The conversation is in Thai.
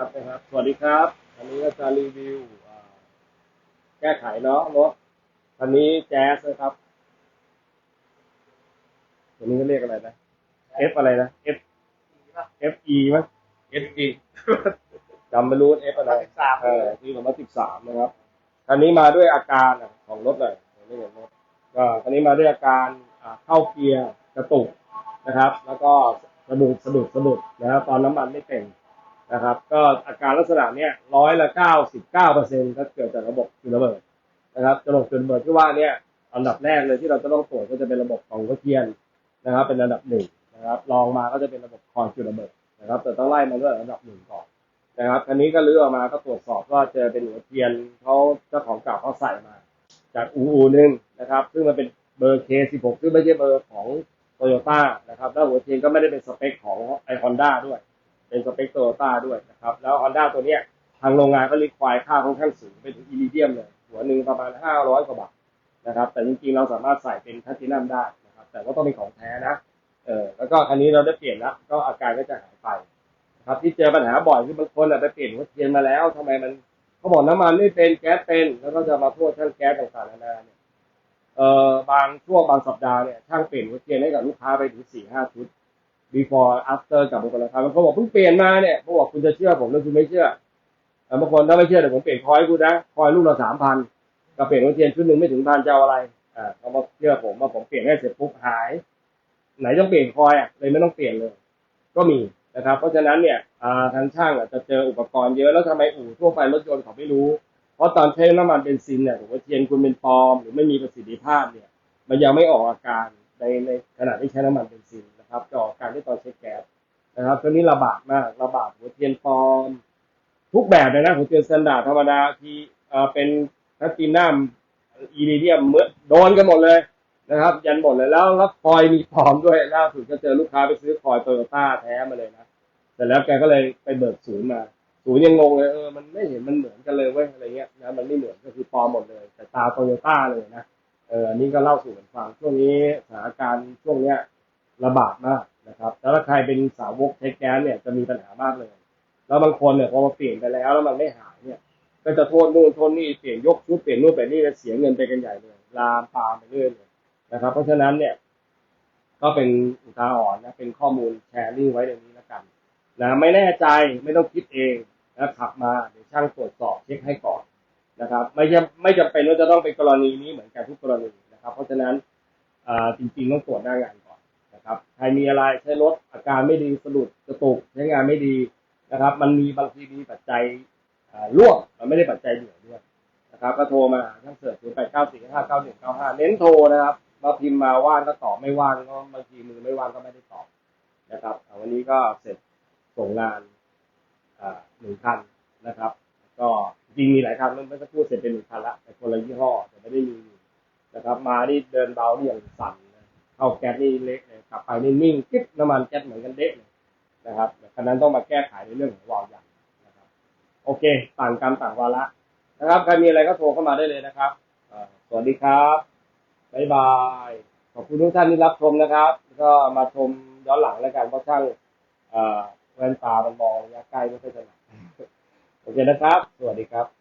ครับนะครับ สวัสดีครับ อันนี้ก็จะรีวิวอ่าแก้ไขเนาะรถคันนี้แจ๊สนะครับตัวนี้ก็เรียกอะไรนะ F อะไรนะ F F E มั้ย F E จำไม่รู้ F อะไร2013เออปีสองพันสิบสามนะครับคันนี้มาด้วยอาการอะของรถหน่อยของเรื่องของรถก็คันนี้มาด้วยอาการอ่าเข้าเกียร์กระตุกนะครับ แล้วก็สะดุดสะดุดสะดุดนะครับตอนน้ำมันไม่เต็ม นะครับ ก็อาการลักษณะเนี้ยร้อยละเก้าสิบเก้าเปอร์เซ็นต์ก็เกิดจากระบบจุดระเบิดนะครับระบบจุดระเบิดที่ว่าเนี่ยอันดับแรกเลยที่เราจะต้องตรวจก็จะเป็นระบบของหัวเทียนนะครับ เป็นอันดับหนึ่งนะครับรองมาก็จะเป็นระบบคอนจุดระเบิดนะครับ แต่ต้องไล่มาเรื่องอันดับหนึ่งก่อนนะครับอันนี้ก็ลื้อออกมาก็ตรวจสอบว่าเจอเป็นหัวเทียนเขาเจ้าของเก่าเขาใส่มา จากอูอูนึงนะครับ ซึ่งมันเป็นเบอร์ K16 ซึ่งไม่ใช่เบอร์ของโตโยต้านะครับแล้วหัวเทียนก็ไม่ได้เป็นสเปคของไอฮอนด้าด้วย เป็นสเปคโตโยต้าด้วยนะครับ แล้วฮอนด้าตัวเนี้ยทางโรงงานก็รีควายค่าค่อนข้างสูงเป็นอิริเดียมเลย หัวหนึ่งประมาณ 500 กว่าบาทนะครับ แต่จริงๆเราสามารถใส่เป็นทัตินัมได้นะครับ แต่ก็ต้องเป็นของแท้นะเออแล้วก็อันนี้เราได้เปลี่ยนแล้ว ก็อาการก็จะหายไปครับที่เจอปัญหาบ่อยคือบางคนอะไปเปลี่ยนหัวเทียนมาแล้วทำไมมันเขาบอกน้ำมันไม่เป็นแก๊สเป็นแล้วก็จะมาโทษช่างแก๊สต่างๆนานาเนี่ยเอ่อบางช่วงบางสัปดาห์เนี่ยช่างเปลี่ยนหัวเทียนให้กับลูกค้าไปถึงสี่ห้าชุด before after กับบุคลากรมันก็บอกเพิ่งเปลี่ยนมาเนี่ยเขาบอกคุณจะเชื่อผมหรือคุณไม่เชื่อเอ่บางคนถ้าไม่เชื่อเดี๋ยวผมเปลี่ยนคอยให้คุณนะคอยลูกละสามพันกับเปลี่ยนหัวเทียนชุดหนึ่งไม่ถึงพันจะเอาอะไรอ่าเขามาเชื่อผมว่าผมเปลี่ยนให้เสร็จปุ๊บหาย ไหนต้องเปลี่ยนคอยอะเลยไม่ต้องเปลี่ยนเลย ก็มีนะครับ เพราะฉะนั้นเนี่ยอ่าทางช่างอะจะเจออุปกรณ์เยอะแล้วทำไมอู่ทั่วไปรถยนต์เขาไม่รู้ เพราะตอนใช้น้ำมันเบนซินเนี่ยหัวเทียนคุณเป็นปลอมหรือไม่มีประสิทธิภาพเนี่ย มันยังไม่ออกอาการในในขณะที่ใช้น้ำมันเบนซิน นะครับจะออกาการที่ตอนใช้แก๊สนะครับตัวนี้ระบาดมากระบาดหัวเทียนปลอมทุกแบบเลยนะหัวเทียนสแตนดาร์ดธรรมดาที่เออเป็นทัตตินัมอีริเดียมเมื่อโดนกันหมดเลยนะครับ ยันหมดเลยแล้วแล้วคอยมีพร้อมด้วยล่าสุดก็เจอลูกค้าไปซื้อคอยโตโยต้าแท้มาเลยนะแต่แล้วแกก็เลยไปเบิกศูนย์มาศูนย์ยังงงเลยเออมันไม่เห็นมันเหมือนกันเลยเว้ยอะไรเงี้ยนะมันไม่เหมือนก็คือปลอมหมดเลย แต่ตาโตโยต้าเลยนะเอออันนี้ก็เล่าสู่กันฟังช่วงนี้สถานการณ์ช่วงเนี้ย ระบาดมากนะครับแล้วถ้าใครเป็นสาวกใช้แก๊สเนี่ยจะมีปัญหามากเลย แล้วบางคนเนี่ยพอมาเปลี่ยนไปแล้วแล้วมันไม่หายเนี่ย ก็จะโทษนู่นโทษนี่เปลี่ยนยกชุดเปลี่ยนนู่นเปลี่ยนนี่แล้วเสียเงินไปกันใหญ่เลยลามปามไปเรื่อยเลยนะครับ เพราะฉะนั้นเนี่ย ก็เป็นอุทาหรณ์นะเป็นข้อมูลแชร์ลิงไว้ในนี้แล้วกันนะไม่แน่ใจไม่ต้องคิดเองนะขับมาเดี๋ยวช่างตรวจสอบเช็คให้ก่อนนะครับ ไม่จำไม่จำเป็นว่าจะต้องเป็นกรณีนี้เหมือนกันทุกกรณีนะครับ เพราะฉะนั้นอ่าจริงๆต้องตรวจหน้างาน นะครับใครมีอะไรใช้รถอาการไม่ดีสะดุดกระตุกใช้งานไม่ดีนะครับ มันมีบางทีมีปัจจัยร่วมมันไม่ได้ปัจจัยเดี่ยวด้วยนะครับ ก็โทรมาหาช่างเสิร์ชศูนย์แปดเก้าสี่ห้าเก้าหนึ่งเก้าห้าเน้นโทรนะครับมาพิมพ์มาว่างก็ตอบไม่ว่างก็บางทีมือไม่ว่างก็ไม่ได้ตอบนะครับอ่วันนี้ก็เสร็จส่งงานหนึ่งคันนะครับ ก็จริงมีหลายคันไม่ต้องพูดเสร็จเป็นหนึ่งคันละแต่คนละยี่ห้อแต่ไม่ได้มีนะครับ มานี่เดินเบานี่อย่างสั่น เข้าแก๊สนี่เละเลยกลับไปนี่นิ่งกิ๊บน้ำมันแก๊สเหมือนกันเดะเลยนะครับแต่คันนั้นต้องมาแก้ไขในเรื่องของวาล์วยางนะครับ โอเค ต่างกรรมต่างวาระนะครับใครมีอะไรก็โทรเข้ามาได้เลยนะครับสวัสดีครับบ๊ายบายขอบคุณทุกท่านที่รับชมนะครับ ก็มาชมย้อนหลังแล้วกันเพราะช่างอ่าแว่นตามันมองระยะใกล้ไม่ค่อยถนัดโอเคนะครับ สวัสดีครับ